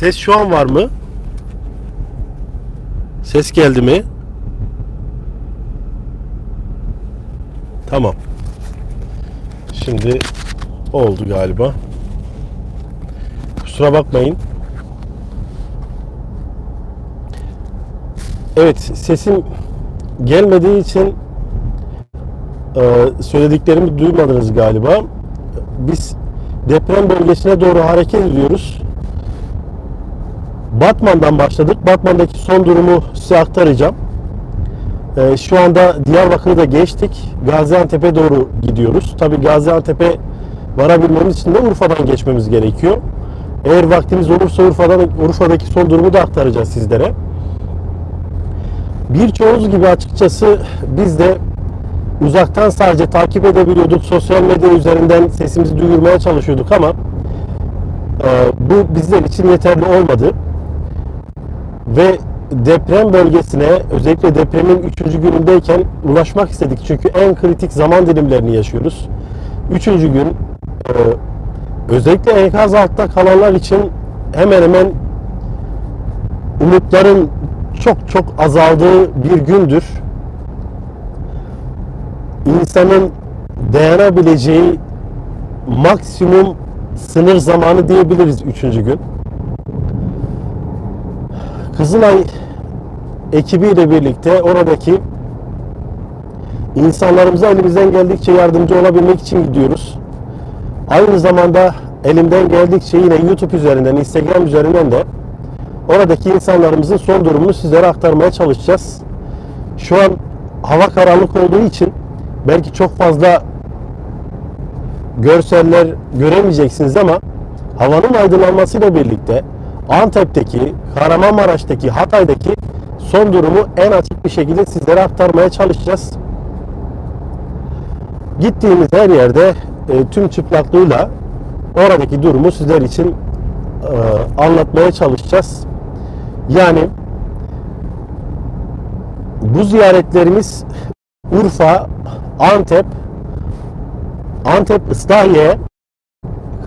Ses şu an var mı? Ses geldi mi? Tamam. Şimdi oldu galiba. Kusura bakmayın. Evet, sesim gelmediği için e, söylediklerimi duymadınız galiba. Biz deprem bölgesine doğru hareket ediyoruz. Batman'dan başladık. Batman'daki son durumu size aktaracağım. Ee, şu anda Diyarbakır'ı da geçtik. Gaziantep'e doğru gidiyoruz. Tabi Gaziantep'e varabilmemiz için de Urfa'dan geçmemiz gerekiyor. Eğer vaktimiz olursa Urfa'dan Urfa'daki son durumu da aktaracağız sizlere. Birçoğunuz gibi açıkçası biz de uzaktan sadece takip edebiliyorduk. Sosyal medya üzerinden sesimizi duyurmaya çalışıyorduk ama e, bu bizler için yeterli olmadı. Ve deprem bölgesine özellikle depremin 3. günündeyken ulaşmak istedik. Çünkü en kritik zaman dilimlerini yaşıyoruz. 3. gün e, özellikle enkaz altta kalanlar için hemen hemen umutların çok çok azaldığı bir gündür. İnsanın dayanabileceği maksimum sınır zamanı diyebiliriz 3. gün. Kızılay ekibiyle birlikte oradaki insanlarımıza elimizden geldikçe yardımcı olabilmek için gidiyoruz. Aynı zamanda elimden geldikçe yine YouTube üzerinden, Instagram üzerinden de oradaki insanlarımızın son durumunu sizlere aktarmaya çalışacağız. Şu an hava karanlık olduğu için belki çok fazla görseller göremeyeceksiniz ama havanın aydınlanmasıyla birlikte Antep'teki, Kahramanmaraş'taki, Hatay'daki son durumu en açık bir şekilde sizlere aktarmaya çalışacağız. Gittiğimiz her yerde e, tüm çıplaklığıyla oradaki durumu sizler için e, anlatmaya çalışacağız. Yani bu ziyaretlerimiz Urfa, Antep, Antep, Islahiye,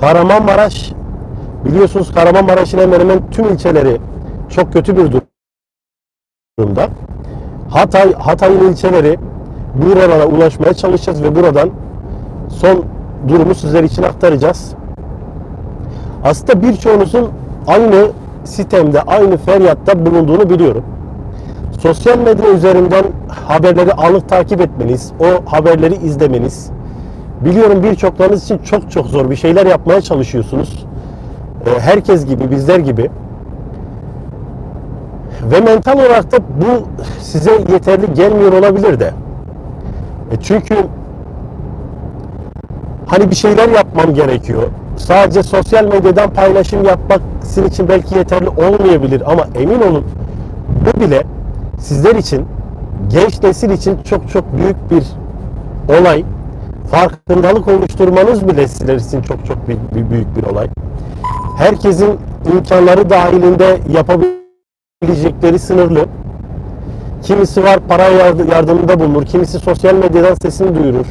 Kahramanmaraş, biliyorsunuz Kahramanmaraş'ın hemen hemen tüm ilçeleri çok kötü bir durumda. Hatay, Hatay'ın ilçeleri buralara ulaşmaya çalışacağız ve buradan son durumu sizler için aktaracağız. Aslında birçoğunuzun aynı sistemde, aynı feryatta bulunduğunu biliyorum. Sosyal medya üzerinden haberleri anlık takip etmeniz, o haberleri izlemeniz, biliyorum birçoklarınız için çok çok zor bir şeyler yapmaya çalışıyorsunuz. Ee, Herkes gibi, bizler gibi. Ve mental olarak da bu size yeterli gelmiyor olabilir de. E çünkü hani bir şeyler yapmam gerekiyor. Sadece sosyal medyadan paylaşım yapmak sizin için belki yeterli olmayabilir ama emin olun bu bile sizler için genç nesil için çok çok büyük bir olay. Farkındalık oluşturmanız bile sizler için çok çok büyük, büyük bir olay. Herkesin imkanları dahilinde yapabilecekleri sınırlı. Kimisi var para yardı- yardımında bulunur, kimisi sosyal medyadan sesini duyurur.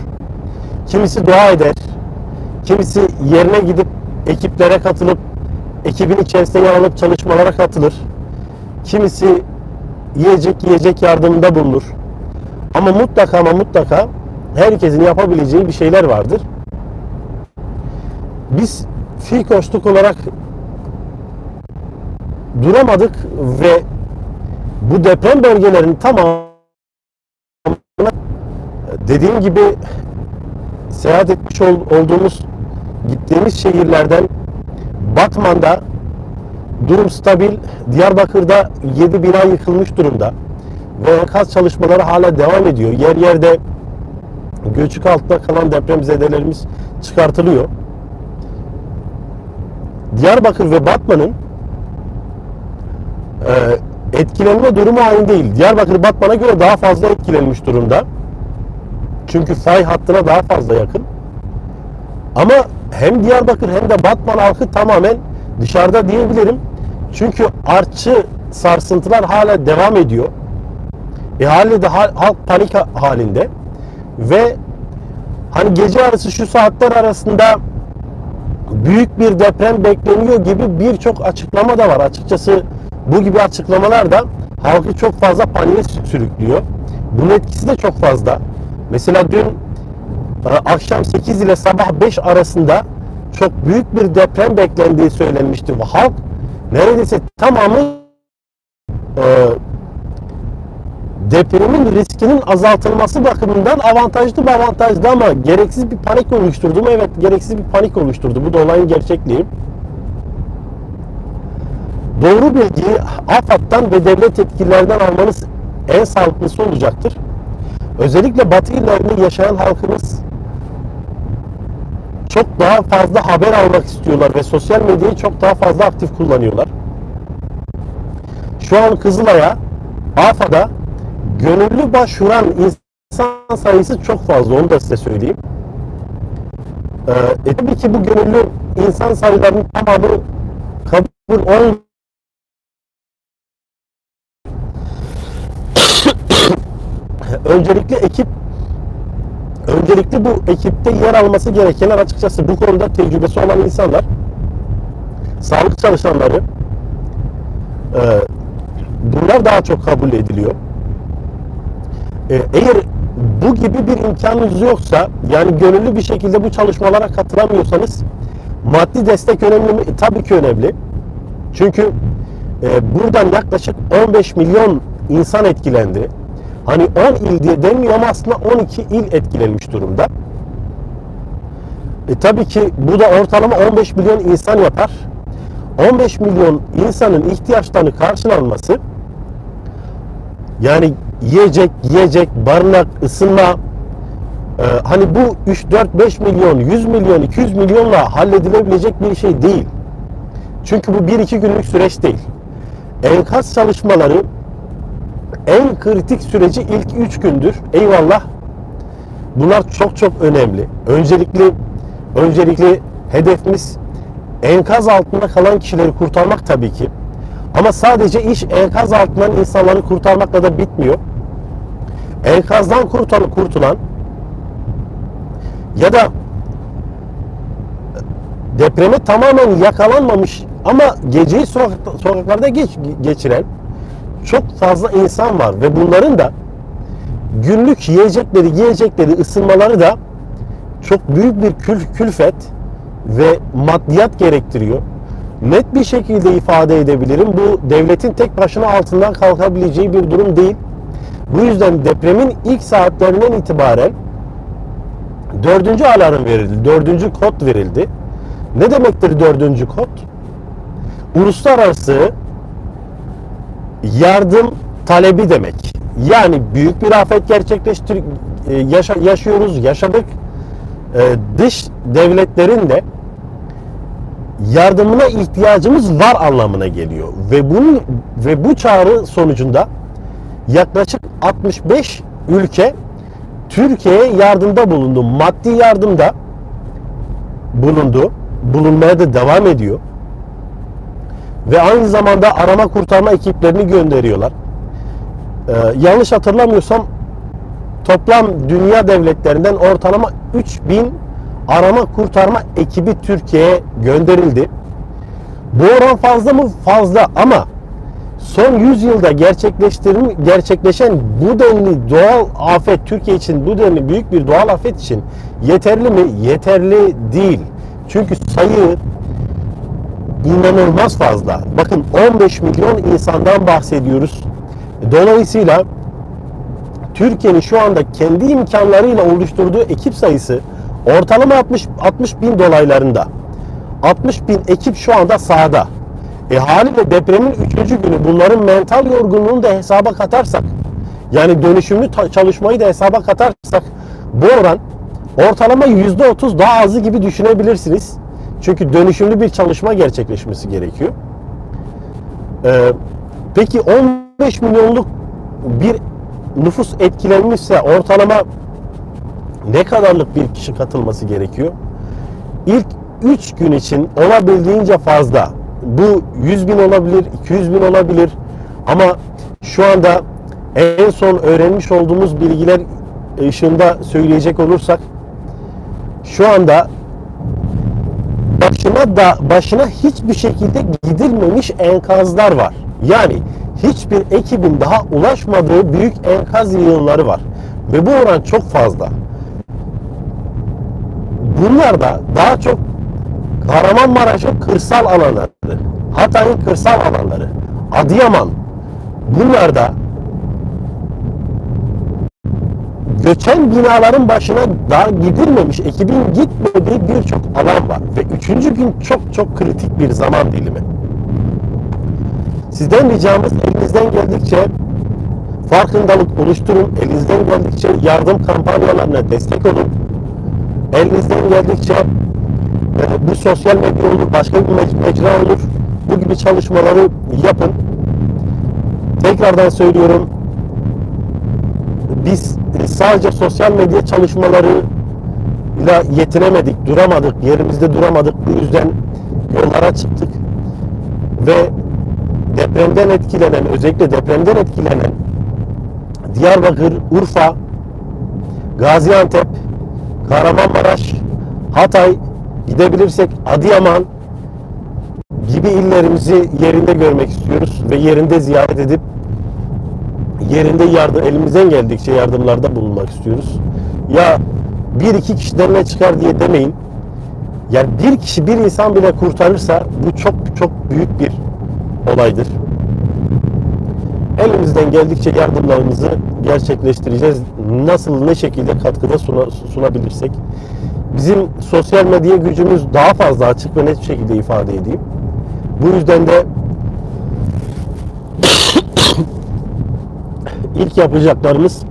Kimisi dua eder. Kimisi yerine gidip ekiplere katılıp ekibin içerisinde yer alıp çalışmalara katılır. Kimisi yiyecek yiyecek yardımında bulunur. Ama mutlaka ama mutlaka herkesin yapabileceği bir şeyler vardır. Biz Fikoşluk olarak duramadık ve bu deprem bölgelerinin tamamı dediğim gibi seyahat etmiş ol- olduğumuz gittiğimiz şehirlerden Batman'da durum stabil. Diyarbakır'da 7 bina yıkılmış durumda. Ve enkaz çalışmaları hala devam ediyor. Yer yerde göçük altında kalan depremzedelerimiz çıkartılıyor. Diyarbakır ve Batman'ın e, etkilenme durumu aynı değil. Diyarbakır Batman'a göre daha fazla etkilenmiş durumda. Çünkü fay hattına daha fazla yakın. Ama hem Diyarbakır hem de Batman halkı tamamen dışarıda diyebilirim. Çünkü artçı sarsıntılar hala devam ediyor. E haliyle de hal- halk panik ha- halinde. Ve hani gece arası şu saatler arasında büyük bir deprem bekleniyor gibi birçok açıklama da var. Açıkçası bu gibi açıklamalar da halkı çok fazla paniğe sürüklüyor. Bunun etkisi de çok fazla. Mesela dün e, akşam 8 ile sabah 5 arasında çok büyük bir deprem beklendiği söylenmişti. Ve halk neredeyse tamamı e, depremin riskinin azaltılması bakımından avantajlı bir avantajlı ama gereksiz bir panik oluşturdu mu? Evet gereksiz bir panik oluşturdu. Bu da olayın gerçekliği. Doğru bilgiyi AFAD'dan ve devlet yetkililerden almanız en sağlıklısı olacaktır. Özellikle batı illerinde yaşayan halkımız çok daha fazla haber almak istiyorlar ve sosyal medyayı çok daha fazla aktif kullanıyorlar. Şu an Kızılay'a, AFAD'a gönüllü başvuran insan sayısı çok fazla onu da size söyleyeyim. Ee, e tabii ki bu gönüllü insan sayılarının tamamı kabul olmuyor. öncelikle ekip öncelikle bu ekipte yer alması gerekenler açıkçası bu konuda tecrübesi olan insanlar sağlık çalışanları e, bunlar daha çok kabul ediliyor. E, eğer bu gibi bir imkanınız yoksa yani gönüllü bir şekilde bu çalışmalara katılamıyorsanız maddi destek önemli mi? E, tabii ki önemli. Çünkü e, buradan yaklaşık 15 milyon insan etkilendi. Hani 10 il diye demiyor ama aslında 12 il etkilenmiş durumda. E tabii ki bu da ortalama 15 milyon insan yapar. 15 milyon insanın ihtiyaçlarını karşılanması yani yiyecek, yiyecek, barınak, ısınma e, hani bu 3, 4, 5 milyon, 100 milyon, 200 milyonla halledilebilecek bir şey değil. Çünkü bu 1-2 günlük süreç değil. Enkaz çalışmaları en kritik süreci ilk 3 gündür. Eyvallah. Bunlar çok çok önemli. Öncelikli öncelikli hedefimiz enkaz altında kalan kişileri kurtarmak tabii ki. Ama sadece iş enkaz altından insanları kurtarmakla da bitmiyor. Enkazdan kurtulan, kurtulan ya da depreme tamamen yakalanmamış ama geceyi sokakta, sokaklarda geç, geçiren çok fazla insan var ve bunların da günlük yiyecekleri, giyecekleri, ısınmaları da çok büyük bir kül, külfet ve maddiyat gerektiriyor. Net bir şekilde ifade edebilirim. Bu devletin tek başına altından kalkabileceği bir durum değil. Bu yüzden depremin ilk saatlerinden itibaren dördüncü alarm verildi. Dördüncü kod verildi. Ne demektir dördüncü kod? Uluslararası yardım talebi demek. Yani büyük bir afet gerçekleştir e, yaşa, yaşıyoruz, yaşadık. Ee, dış devletlerin de yardımına ihtiyacımız var anlamına geliyor. Ve bunun ve bu çağrı sonucunda yaklaşık 65 ülke Türkiye'ye yardımda bulundu. Maddi yardımda bulundu. Bulunmaya da devam ediyor. Ve aynı zamanda arama kurtarma ekiplerini gönderiyorlar. Ee, yanlış hatırlamıyorsam toplam dünya devletlerinden ortalama 3000 arama kurtarma ekibi Türkiye'ye gönderildi. Bu oran fazla mı? Fazla ama son 100 yılda gerçekleşen bu denli doğal afet Türkiye için bu denli büyük bir doğal afet için yeterli mi? Yeterli değil. Çünkü sayı inanılmaz fazla. Bakın 15 milyon insandan bahsediyoruz. Dolayısıyla Türkiye'nin şu anda kendi imkanlarıyla oluşturduğu ekip sayısı ortalama 60, 60 bin dolaylarında. 60 bin ekip şu anda sahada. E haliyle depremin 3. günü bunların mental yorgunluğunu da hesaba katarsak yani dönüşümlü çalışmayı da hesaba katarsak bu oran ortalama %30 daha azı gibi düşünebilirsiniz. Çünkü dönüşümlü bir çalışma gerçekleşmesi gerekiyor. Ee, peki 15 milyonluk bir nüfus etkilenmişse ortalama ne kadarlık bir kişi katılması gerekiyor? İlk 3 gün için olabildiğince fazla. Bu 100 bin olabilir, 200 bin olabilir. Ama şu anda en son öğrenmiş olduğumuz bilgiler ışığında söyleyecek olursak şu anda başına da başına hiçbir şekilde gidilmemiş enkazlar var. Yani hiçbir ekibin daha ulaşmadığı büyük enkaz yığınları var. Ve bu oran çok fazla. Bunlar da daha çok Kahramanmaraş'ın kırsal alanları, Hatay'ın kırsal alanları, Adıyaman bunlar da göçen binaların başına daha gidilmemiş, ekibin gitmediği birçok alan var. Ve üçüncü gün çok çok kritik bir zaman dilimi. Sizden ricamız elinizden geldikçe farkındalık oluşturun. Elinizden geldikçe yardım kampanyalarına destek olun. Elinizden geldikçe e, bu sosyal medya olur, başka bir mec- mecra olur. Bu gibi çalışmaları yapın. Tekrardan söylüyorum. Biz e, sadece sosyal medya çalışmalarıyla yetinemedik, duramadık, yerimizde duramadık. Bu yüzden yollara çıktık. Ve depremden etkilenen, özellikle depremden etkilenen Diyarbakır, Urfa, Gaziantep, Kahramanmaraş, Hatay, gidebilirsek Adıyaman gibi illerimizi yerinde görmek istiyoruz ve yerinde ziyaret edip yerinde yardım elimizden geldikçe yardımlarda bulunmak istiyoruz. Ya bir iki kişiden ne çıkar diye demeyin. Yani bir kişi bir insan bile kurtarırsa bu çok çok büyük bir olaydır. Elimizden geldikçe yardımlarımızı gerçekleştireceğiz. Nasıl ne şekilde katkıda suna- sunabilirsek. Bizim sosyal medya gücümüz daha fazla açık ve net bir şekilde ifade edeyim. Bu yüzden de ilk yapacaklarımız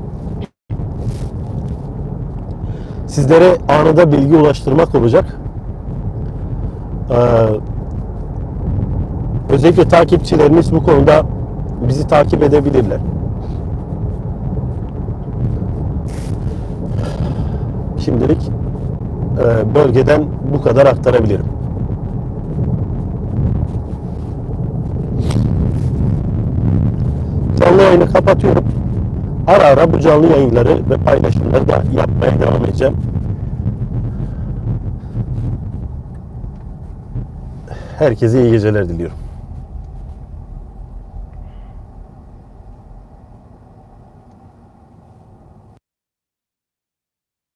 sizlere anında bilgi ulaştırmak olacak. Ee, özellikle takipçilerimiz bu konuda bizi takip edebilirler. Şimdilik bölgeden bu kadar aktarabilirim. Canlı yayını kapatıyorum. Ara ara bu canlı yayınları ve paylaşımları da yapmaya devam edeceğim. Herkese iyi geceler diliyorum.